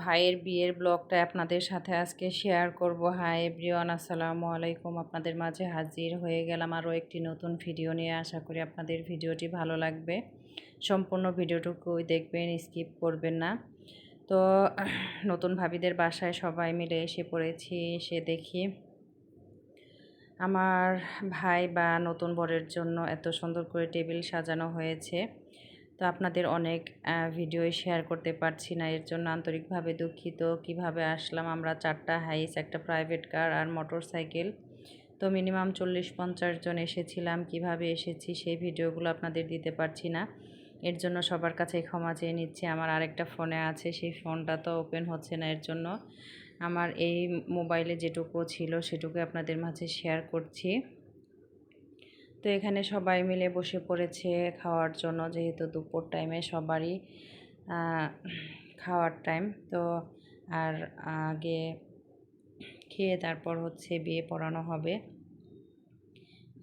ভাইয়ের বিয়ের ব্লগটা আপনাদের সাথে আজকে শেয়ার করব। হাই এভরিওয়ান, আসসালামু আলাইকুম। আপনাদের মাঝে হাজির হয়ে গেলাম আরও একটি নতুন ভিডিও নিয়ে। আশা করি আপনাদের ভিডিওটি ভালো লাগবে। সম্পূর্ণ ভিডিওটুকুই দেখবেন, স্কিপ করবেন না। তো নতুন ভাবিদের বাসায় সবাই মিলে এসে পড়েছি, এসে দেখি আমার ভাই বা নতুন বরের জন্য এত সুন্দর করে টেবিল সাজানো হয়েছে। তো আপনাদের অনেক ভিডিও শেয়ার করতে পারছি না। এর জন্য আন্তরিকভাবে দুঃখিত। কীভাবে আসলাম আমরা চারটা হাইস একটা প্রাইভেট কার আর মোটর সাইকেল তো মিনিমাম চল্লিশ পঞ্চাশ জন এসেছিলাম। কীভাবে এসেছি সেই ভিডিওগুলো আপনাদের দিতে পারছি না। এর জন্য সবার কাছে ক্ষমা চেয়ে নিচ্ছি। আমার আরেকটা ফোনে আছে। সেই ফোনটা তো ওপেন হচ্ছে না এর জন্য। আমার এই মোবাইলে যেটুকু ছিল সেটুকু আপনাদের মাঝে শেয়ার করছি। তো এখানে সবাই মিলে বসে পড়েছে খাওয়ার জন্য, যেহেতু দুপুর টাইমে সবারই খাওয়ার টাইম তো আর আগে খেয়ে তারপর হচ্ছে বিয়ে পড়ানো হবে।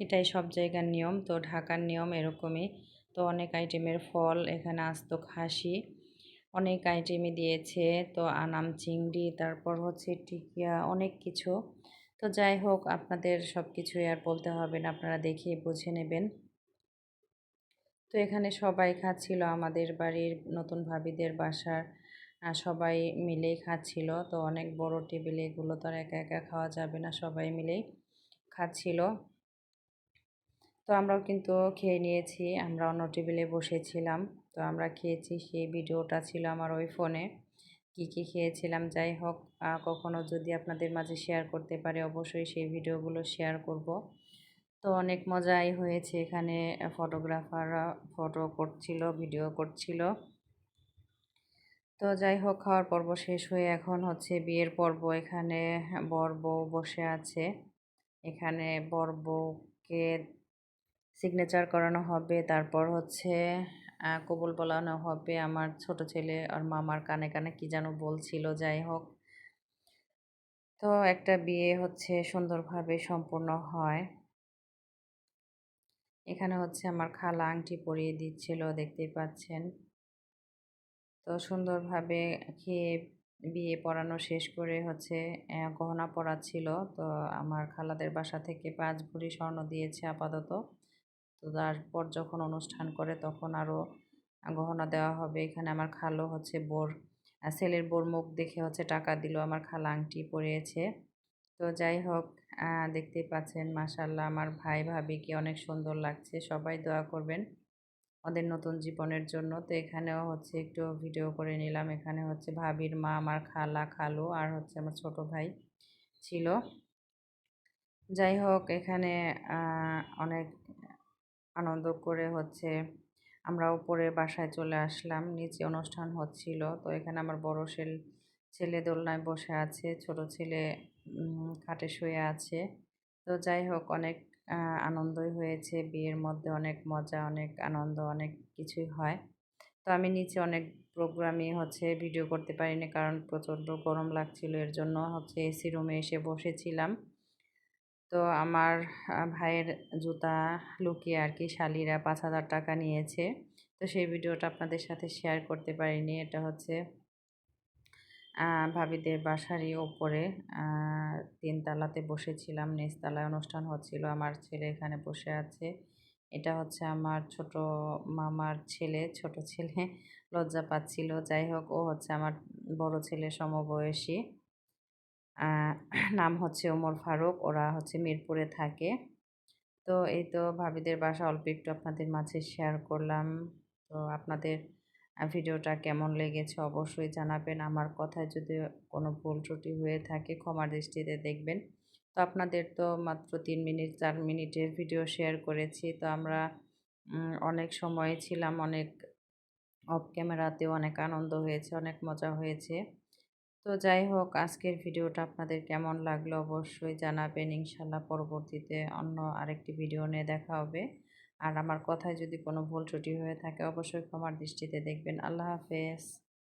এটাই সব জায়গার নিয়ম, তো ঢাকার নিয়ম এরকমই। তো অনেক আইটেমের ফল, এখানে আসতো খাসি, অনেক আইটেমই দিয়েছে, তো আনাম চিংড়ি, তারপর হচ্ছে টিকিয়া, অনেক কিছু। তো যাই হোক, আপনাদের সব কিছুই আর বলতে হবে না, আপনারা দেখে বুঝে নেবেন। তো এখানে সবাই খাচ্ছিল, আমাদের বাড়ির নতুন ভাবিদের বাসার সবাই মিলেই খাচ্ছিল। তো অনেক বড় টেবিলে এগুলো তো আর একা একা খাওয়া যাবে না, সবাই মিলেই খাচ্ছিল। তো আমরাও কিন্তু খেয়ে নিয়েছি আমরা অন্য টেবিলে বসেছিলাম। তো আমরা খেয়েছি, সেই ভিডিওটা ছিল আমার ওই ফোনে। কি কি খেয়েছিলাম, যাই হোক কখনো যদি আপনাদের মাঝে শেয়ার করতে পারে, অবশ্যই সেই ভিডিওগুলো শেয়ার করব। তো অনেক মজাই হয়েছে এখানে ফটোগ্রাফাররা ফটো করছিল ভিডিও করছিল। তো যাই হোক, খাওয়ার পর্ব শেষ হয়ে এখন হচ্ছে বিয়ের পর্ব। এখানে বর বউ বসে আছে। এখানে বর বউকে সিগনেচার করানো হবে। তারপর হচ্ছে কবুল বলানো হবে আমার ছোট ছেলে আর মামার কানে কানে কি যেন বলছিল, যাই হোক। তো একটা বিয়ে হচ্ছে, সুন্দরভাবে সম্পূর্ণ হয়। এখানে হচ্ছে আমার খালা আংটি পরিয়ে দিচ্ছিল, দেখতেই পাচ্ছেন। তো সুন্দরভাবে খেয়ে, বিয়ে পড়ানো শেষ করে হচ্ছে গহনা পড়াচ্ছিল তো আমার খালাদের বাসা থেকে পাঁচ ভরি স্বর্ণ দিয়েছে আপাতত। তো তারপর যখন অনুষ্ঠান করে তখন আরও গহনা দেওয়া হবে। এখানে আমার খালো হচ্ছে বোর ছেলের বোর মুখ দেখে হচ্ছে টাকা দিল, আমার খালা আংটি পরিয়েছে তো যাই হোক দেখতেই পাচ্ছেন মাসাল্লাহ আমার ভাই ভাবিকে অনেক সুন্দর লাগছে, সবাই দোয়া করবেন ওদের নতুন জীবনের জন্য। তো এখানেও হচ্ছে একটু ভিডিও করে নিলাম, এখানে হচ্ছে ভাবির মা, আমার খালা, খালু আর হচ্ছে আমার ছোট ভাই ছিল। যাই হোক, এখানে অনেক আনন্দ করে হচ্ছে আমরা উপরে বাসায় চলে আসলাম। নিচে অনুষ্ঠান হচ্ছিল। তো এখানে আমার বড় সেল, ছেলে দোলনায় বসে আছে। ছোট ছেলে খাটে শুয়ে আছে। তো যাই হোক, অনেক আনন্দই হয়েছে। বিয়ের মধ্যে অনেক মজা, অনেক আনন্দ, অনেক কিছুই হয়। তো আমি নিচে অনেক প্রোগ্রামই হচ্ছে ভিডিও করতে পারিনি কারণ প্রচণ্ড গরম লাগছিল। এর জন্য হচ্ছে এসি রুমে এসে বসেছিলাম। তো আমার ভাইয়ের জুতা লুকিয়ে আর কি শালিরা পাঁচ হাজার টাকা নিয়েছে। তো সেই ভিডিওটা আপনাদের সাথে শেয়ার করতে পারিনি। এটা হচ্ছে ভাবিদের বাসারই ওপরে তিনতলাতে বসেছিলাম। নিচতলায় অনুষ্ঠান হচ্ছিল। আমার ছেলে এখানে বসে আছে। এটা হচ্ছে আমার ছোট মামার ছেলে। ছোট ছেলে, লজ্জা পাচ্ছিল। যাই হোক, ও হচ্ছে আমার বড় ছেলে সমবয়সী। নাম হচ্ছে ওমর ফারুক, ওরা হচ্ছে মিরপুরে থাকে। তো এই তো ভাবিদের বাসা, অল্প একটু আপনাদের মাঝে শেয়ার করলাম। তো আপনাদের ভিডিওটা কেমন লেগেছে অবশ্যই জানাবেন। আমার কথায় যদি কোনো ভুল ত্রুটি হয়ে থাকে ক্ষমার দৃষ্টিতে দেখবেন। তো আপনাদের তো মাত্র তিন মিনিট, চার মিনিটের ভিডিও শেয়ার করেছি। তো আমরা অনেক সময় ছিলাম, অনেক অফ ক্যামেরাতেও অনেক আনন্দ হয়েছে, অনেক মজা হয়েছে। তো যাই হোক, আজকের ভিডিওটা আপনাদের কেমন লাগল অবশ্যই জানাবেন। ইনশাল্লাহ পরবর্তীতে অন্য আরেকটি ভিডিও নিয়ে দেখা হবে। আর আমার কথায় যদি কোনো ভুল ত্রুটি হয়ে থাকে, অবশ্যই ক্ষমার দৃষ্টিতে দেখবেন। আল্লাহ হাফেজ।